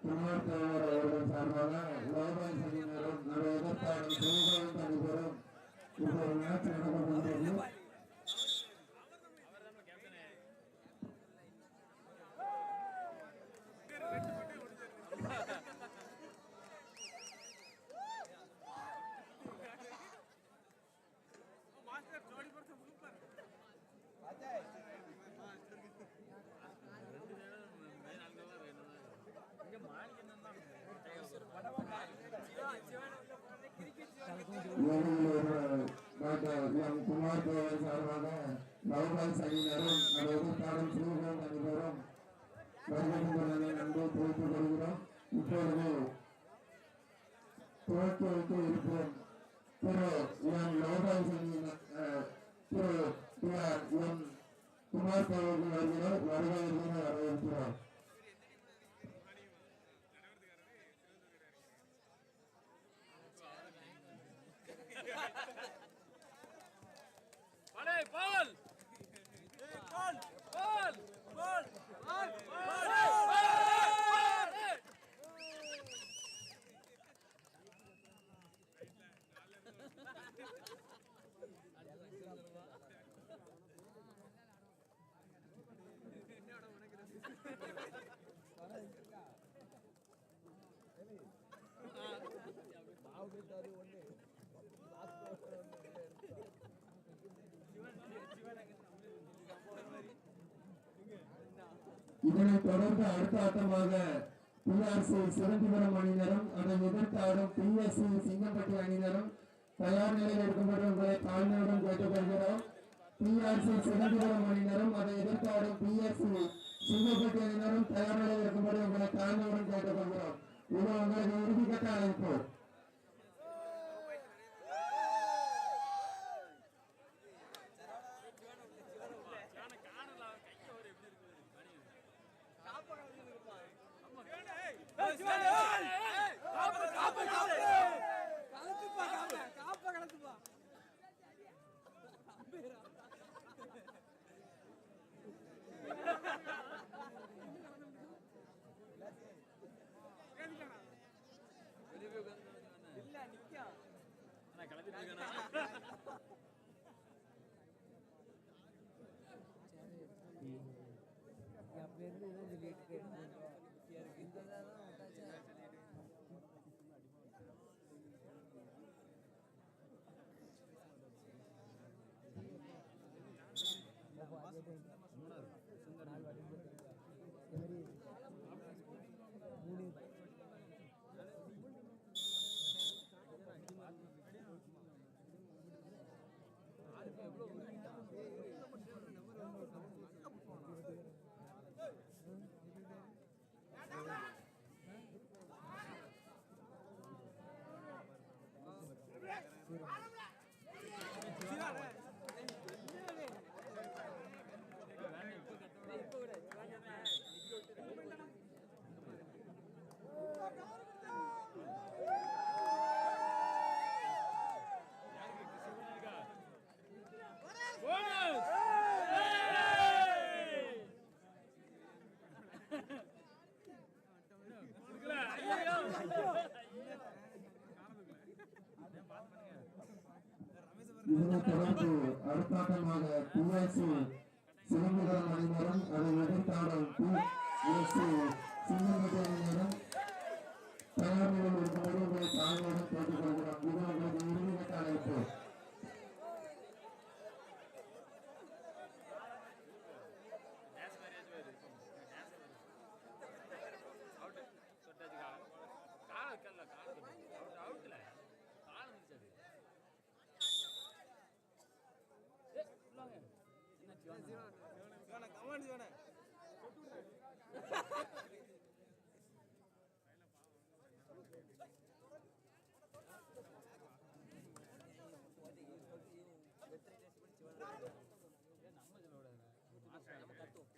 திருமாத்தவர் அவர்கள் சார்பாக லோபாய் சங்கினரும் தனிபெறும் லோபாய் சங்கினரும் நம்முடைய எதிர்ப்பாளர் சிவகோவில் தனிபெறும் வருகின்றன நன்கு தெரிவித்துக் கொள்கிறோம் இப்பொழுது துவக்கி வைக்க இருக்கிறோம் திரு என் லோகாய் சங்கின திரு என் குமார் தேவர்கள் வருகிறார் வருகை வருகிற வரவேற்கிறோம் இதனைத் தொடர்ந்து அடுத்த ஆட்டமாக பிஆர்சி சிவந்திபுரம் அணியினரும் அதை எதிர்த்தாடும் பிஎஸ்சி சிங்கம்பட்டி அணியினரும் தயார் நிலையில் இருக்கும்படி உங்களை தாழ்மையுடன் கேட்டுக்கொள்கிறோம். பிஆர்சி சிவந்திபுரம் அணியினரும் அதை எதிர்த்தாடும் பிஎஸ்சி சிங்கம்பட்டி எல்லாரும் தயார் நிலையில் இருக்கும்படி உங்களை தாழ்மையுடன் கேட்டுக்கொள்கிறோம் இது உங்களுக்கு இறுதிக்கட்ட அழைப்பு या पेर में रिलेट करते हैं அடுத்தாட்டமாக பிஎஸ்சி சிவமுதலம் அணியினரும் அதை எதிர்த்தாடும் பிஎஸ்சி சிங்கம்பட்டி அணியினரும் தயார் நிலையில் இருக்கும்போது உங்களை தாழ்மையுடன் கேட்டுக்கொள்கிறோம் இது உங்களுக்கு இறுதிக்கட்ட அழைப்பு Dance மாதிரியாச்சும் வருது. Dance வருது. Out. தொட்டாச்சு காலை. காலை வைக்கல, காலை தொட்டாச்சு. Out, outல. காலை வந்துச்சு அது. ஏய், உள்ள வாங்க. என்னாச்சு, வாங்க. ஏன் நம்ம சொல்லக்கூடாதுங்க? மாஸ்டர் நம்ம கத்துவோம்.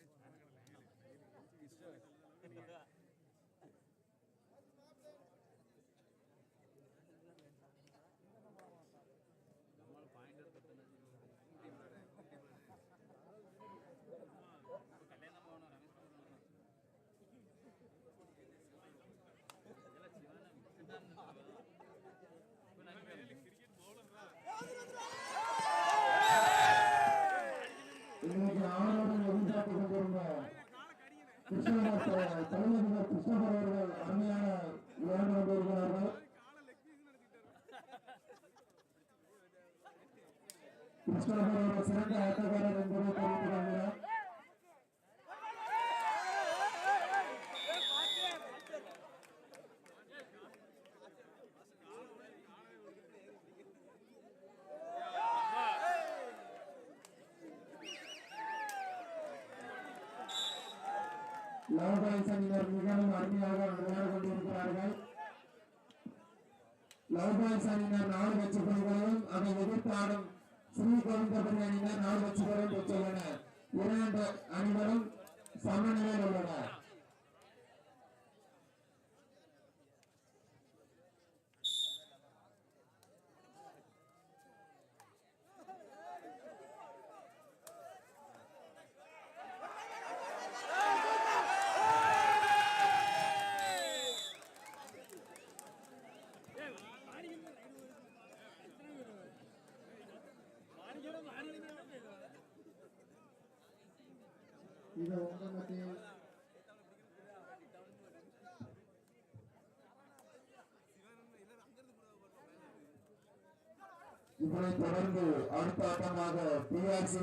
கிருஷ்ணகுமார் சிறந்த ஆட்டக்காரர் என்பதை தெரிவித்துக் கொள்கிறோம் லவபாய்ஸ் மிகவும் அருமையாக விளையாடி கொண்டிருக்கிறார்கள் லவபாய்ஸ் அணியினர் நாலு வெற்றி புள்ளிகளையும் அதை எதிர்த்து ஆடும் ஸ்ரீ அணியினர் நாலு வெற்றிகளையும் பெற்றுள்ளனர் இரண்டு அணிகளும் சமநிலையில் உள்ளனர். இதனைத் தொடர்ந்து அடுத்த ஆட்டமாக பிஆர்சி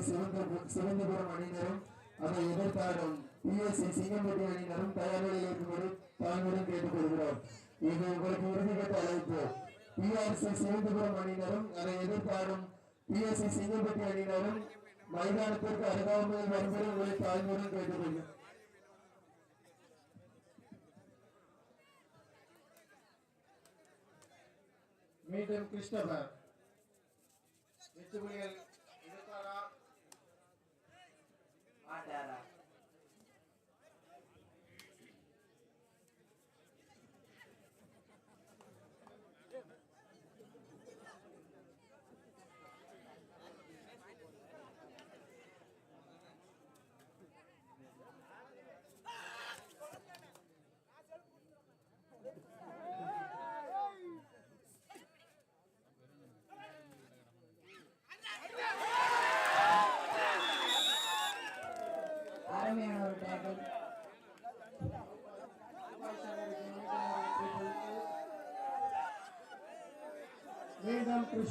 சிவந்தபுரம் அணியினரும் அதை எதிர்த்தாடும் பிஎஸ்சி சிங்கம்பட்டி அணியினரும் தயாரில் நிலையில் இருக்கும்படி தாங்களுடன் கேட்டுக்கொள்கிறோம். இது உங்களுக்கு உறுதிக்கட்ட அழைப்பு. பிஆர்சி சிவந்தபுரம் அணியினரும் அதை எதிர்த்தாடும் பிஎஸ்சி சிங்கம்பட்டி அணியினரும் மைதானத்திற்கு அருகாமையில் வரும்படி உங்களை தாழ்மையுடன் கேட்டுக்கொள்கிறோம் மீண்டும் கிறிஸ்டபர் வெற்றுப்புலிகள்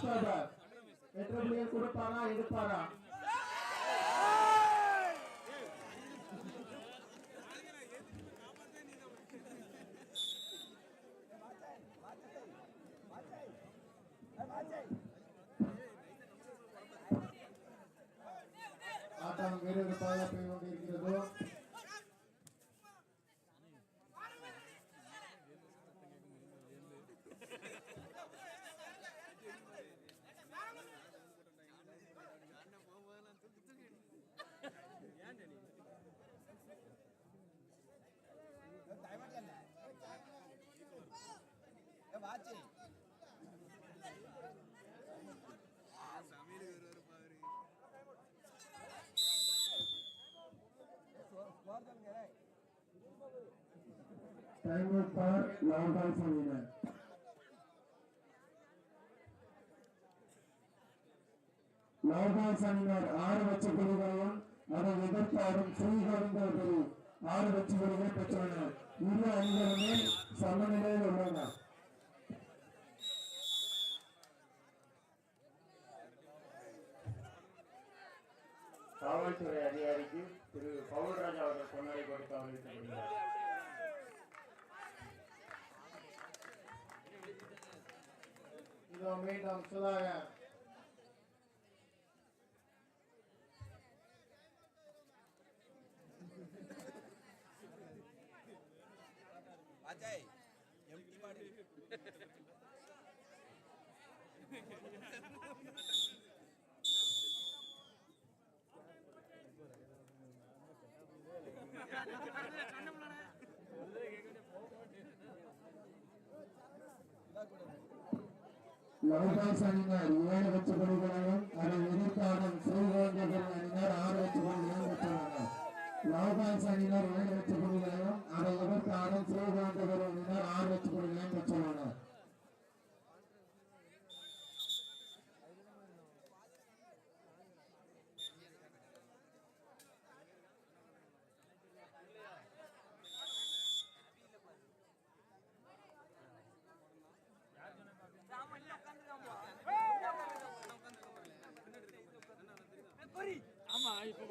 மீண்டும் கிறிஸ்டபர் வெற்றுப்புலிகள் கொடுப்பாரா எடுப்பாரா? Time out for long balls அணியினர் லாங் ஆறு வெற்றி பிரிவுகளையும் அதை எதிர்த்தாடும் பிரிவு ஆறு வெற்றி பிரிவுகளை பெற்றுள்ளனர் இரு அணிகளுமே சமநிலையில் உள்ளன காவல்துறை அதிகாரிக்கு திரு பவுல்ராஜ் அவர்கள் பொன்னாடை கொடுத்து அறிவிக்கப்படுகிறார் இதோ மீண்டும் சுதாகர் லவபாஸ் அணியினர் ஏழு வெற்றி புள்ளிகளையும் அதை எதிர்த்தாடும் ஸ்ரீகோவிந்தபுரி அணியினர் ஆறு வெற்றி புள்ளிகளையும் பெற்றுள்ளனர் லவபாஸ் அணியினர் ஏழு வெற்றி புள்ளிகளையும் அதை எதிர்த்தாடும் ஸ்ரீகோவிந்தபுரி அணியினர் ஆறு வெற்றி புள்ளிகளையும் பெற்றுள்ளனர். ஆமா இப்ப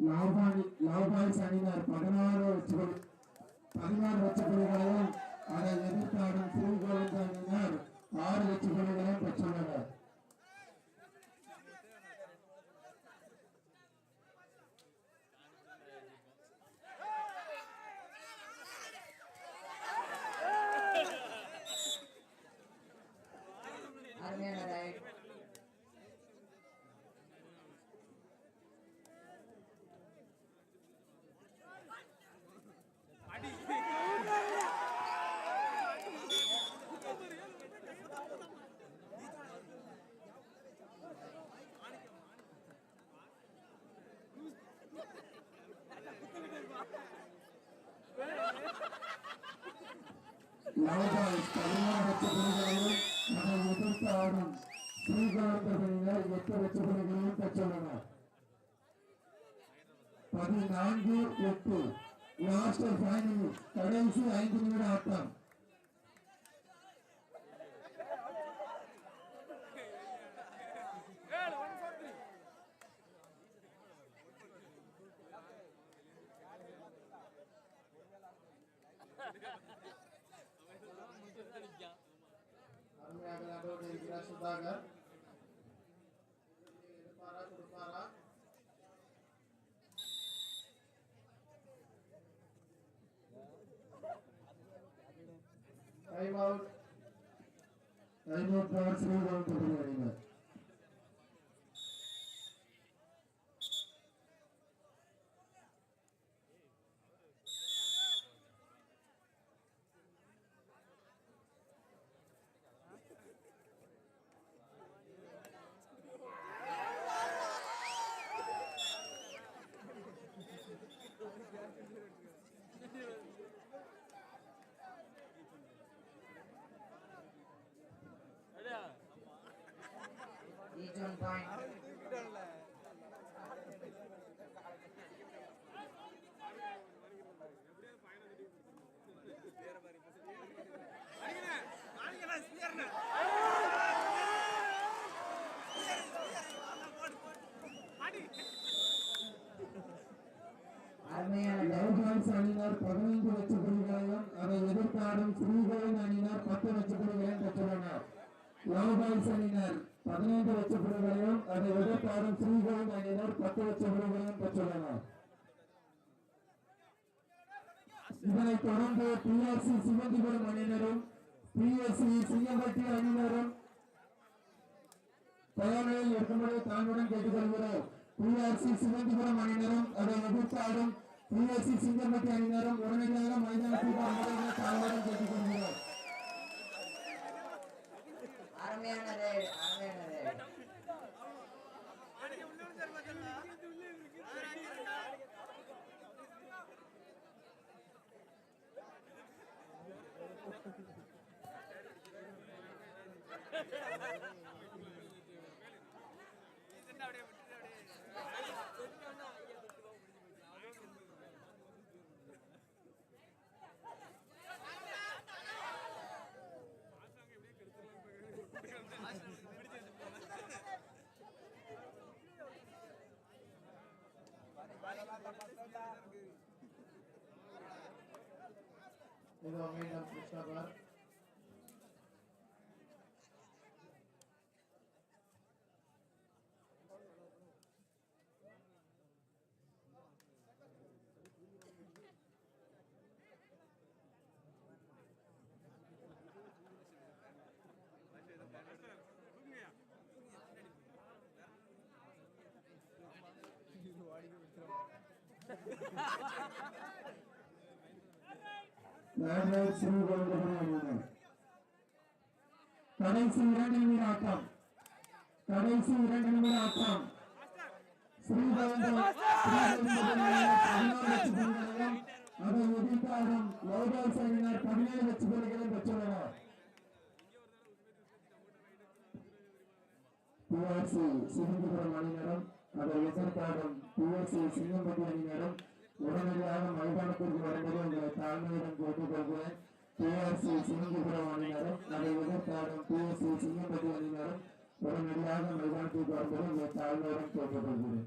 லாபாணி லாபாய்ஸ் அணியினர் பதினாறு வச்சுகள் பதினாறு வச்சுக்கொள்ளையும் அதை எதிர்த்தாடும் ஸ்ரீகோவிந்த அணியினர் ஆறு வச்சுக்கொள்ளையும் பெற்றுள்ளனர் அருமையான ரைட் லாபாய்ஸ் பதினாறு வச்சுக்கொள்ளையும் அதை எதிர்த்தாடும் ஸ்ரீகோவிந்த அணியினர் எட்டு வச்சுக்கொள்ளையும் பெற்றுள்ளனர் பதினான்கு எட்டு. லாஸ்ட் ஃபைனல் கடைசி ஐந்து நிமிட ஆட்டம். டைம் அவுட் ஐநூறு ஸ்ரீகோவிந்த அணியினர் each one point அருமையான ரைட் லாபாய்ஸ் அணியினர் பதினைந்து வச்சுக்கொள்ளையும் அதை எதிர்த்தாடும் ஸ்ரீகோவிந்த அணியினர் பத்து வச்சுக்கொள்ளையும் பெற்றுள்ளனர் லாபாய்ஸ் அணியினர் பதினைந்து வச்சுக்கொள்ளையும் அதை விட எதிர்த்தாடும் ஸ்ரீகோவிந்த அணியினர் பத்து வச்சுக்கொள்ளையும் பெற்றுள்ளனர் இதனைத் தொடர்ந்து பிஆர்சி சிவந்திபுரம் அணியினரும் பிஎஸ்சி சிங்கம்பட்டி அணியினரும் தயாரில் இருக்கும்படி தாங்களுடன் கேட்டுக்கொள்கிறோம். பிஆர்சி சிவந்திபுரம் அணியினரும் அதை எதிர்த்தாடும் பிஎஸ்சி சிங்கம்பட்டி அணியினரும் உடனடியாக மைதானத்தில் வருமாறு தாங்களுடன் கேட்டுக்கொள்கிறோம். 面的那个那个 Edo, amén, han fichado. கடைசி இரண்டு நிமிட ஆட்டம் கடைசி இரண்டு நிமிட ஆட்டம் ஸ்ரீரங்கம் அதை எதிர்த்தாடும் லோகாஸ் அணியினர் பதினேழு லட்சம் புள்ளிகளையும் பெற்றுள்ளனர் சிவந்திபுரம் அணியினரும் அதை சிங்கம்பட்டி அணியினரும் உடனடியாக மைதானத்திற்கு வரும்படி உங்களை தாழ்மையுடன் கேட்டுக்கொள்கிறேன் டிஆர்சி சிங்கபுரம் அணியினரும் அதை எதிர்த்தாடும் பிஎஸ்சி சிங்கப்பட்டி அணியினரும் உடனடியாக மைதானத்திற்கு வரும்படி உங்களை தாழ்மையுடன் கேட்டுக்கொள்கிறேன்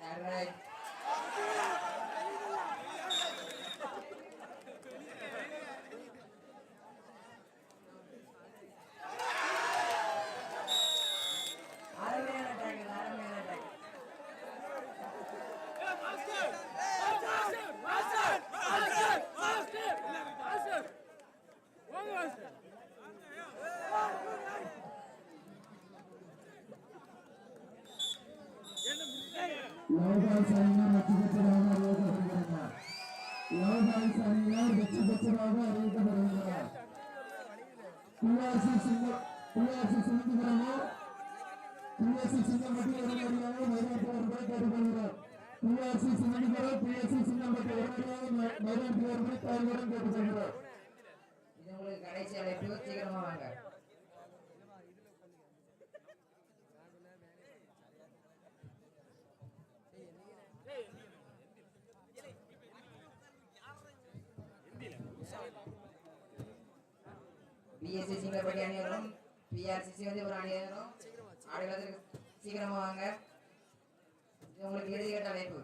Alright. அருமையான tackle, அருமையான tackle. லோகாஸ் அணியினர் வெற்றி பெற்றதாக அறிவிக்கப்படுகிறார் லோகாஸ் அணியினர் வெற்றி பெற்றதாக அறிவிக்கப்படுகிறார் பிஆர்சி சிங்க பிஆர்சி சிங்கபுரமோ பிஎஸ்சி சிங்கம்பட்டி உடனடியாக மைதானத்தில் வரும்படி கேட்டுக்கொள்கிறோம் பிஆர்சி சிங்கபுரம் பிஎஸ்சி சிங்கம்பட்டி உடனடியாக மை- தாழ்வுடன் கேட்டுக்கொள்கிறோம் இது உங்களுக்கு கடைசி அழைப்பு சீக்கிரமா வாங்க பிஎஸ்சி சிங்கப்பட்டி அணியரும் பிஆர்சி ஒரு அணியரும் ஆடுகளத்திற்கு சீக்கிரமா வாங்க இது உங்களுக்கு இறுதிக்கட்ட அழைப்பு.